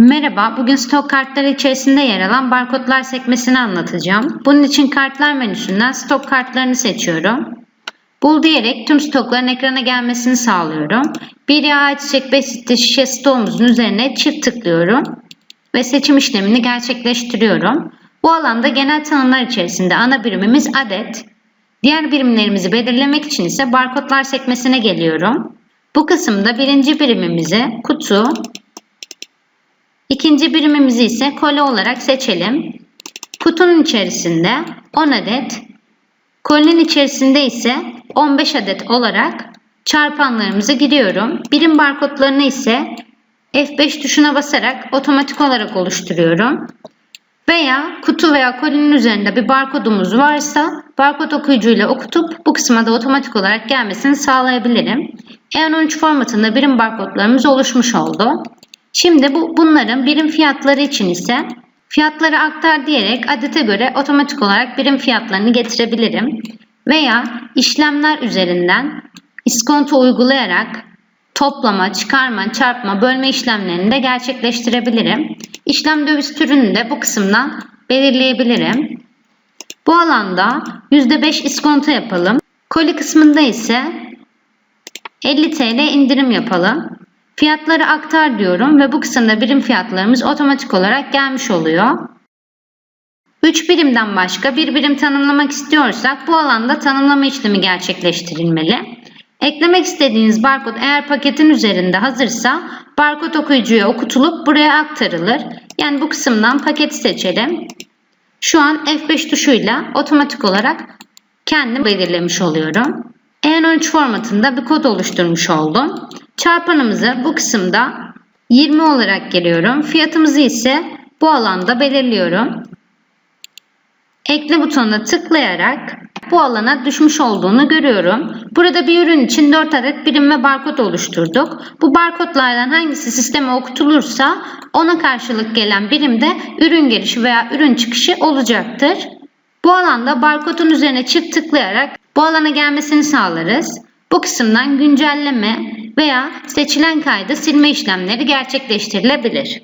Merhaba, bugün stok kartları içerisinde yer alan barkodlar sekmesini anlatacağım. Bunun için kartlar menüsünden stok kartlarını seçiyorum. Bul diyerek tüm stokların ekrana gelmesini sağlıyorum. Bir yağ ayçiçek besit şişe stoğumuzun üzerine çift tıklıyorum ve seçim işlemini gerçekleştiriyorum. Bu alanda genel tanımlar içerisinde ana birimimiz adet. Diğer birimlerimizi belirlemek için ise barkodlar sekmesine geliyorum. Bu kısımda birinci birimimizi kutu, İkinci birimimizi ise koli olarak seçelim. Kutunun içerisinde 10 adet, kolinin içerisinde ise 15 adet olarak çarpanlarımızı giriyorum. Birim barkodlarını ise F5 tuşuna basarak otomatik olarak oluşturuyorum. Veya kutu veya kolinin üzerinde bir barkodumuz varsa barkod okuyucuyla okutup bu kısma da otomatik olarak gelmesini sağlayabilirim. E13 formatında birim barkodlarımız oluşmuş oldu. Şimdi bu bunların birim fiyatları için ise fiyatları aktar diyerek adete göre otomatik olarak birim fiyatlarını getirebilirim. Veya işlemler üzerinden iskonto uygulayarak toplama, çıkarma, çarpma, bölme işlemlerini de gerçekleştirebilirim. İşlem döviz türünü de bu kısımdan belirleyebilirim. Bu alanda %5 iskonto yapalım. Koli kısmında ise 50 TL indirim yapalım. Fiyatları aktar diyorum ve bu kısımda birim fiyatlarımız otomatik olarak gelmiş oluyor. 3 birimden başka bir birim tanımlamak istiyorsak bu alanda tanımlama işlemi gerçekleştirilmeli. Eklemek istediğiniz barkod eğer paketin üzerinde hazırsa barkod okuyucuya okutulup buraya aktarılır. Yani bu kısımdan paketi seçelim. Şu an F5 tuşuyla otomatik olarak kendim belirlemiş oluyorum. E13 formatında bir kod oluşturmuş oldum. Çarpanımızı bu kısımda 20 olarak giriyorum. Fiyatımızı ise bu alanda belirliyorum. Ekle butonuna tıklayarak bu alana düşmüş olduğunu görüyorum. Burada bir ürün için 4 adet birim ve barkod oluşturduk. Bu barkodlardan hangisi sisteme okutulursa ona karşılık gelen birimde ürün girişi veya ürün çıkışı olacaktır. Bu alanda barkodun üzerine çift tıklayarak bu alana gelmesini sağlarız. Bu kısımdan güncelleme veya seçilen kaydı silme işlemleri gerçekleştirilebilir.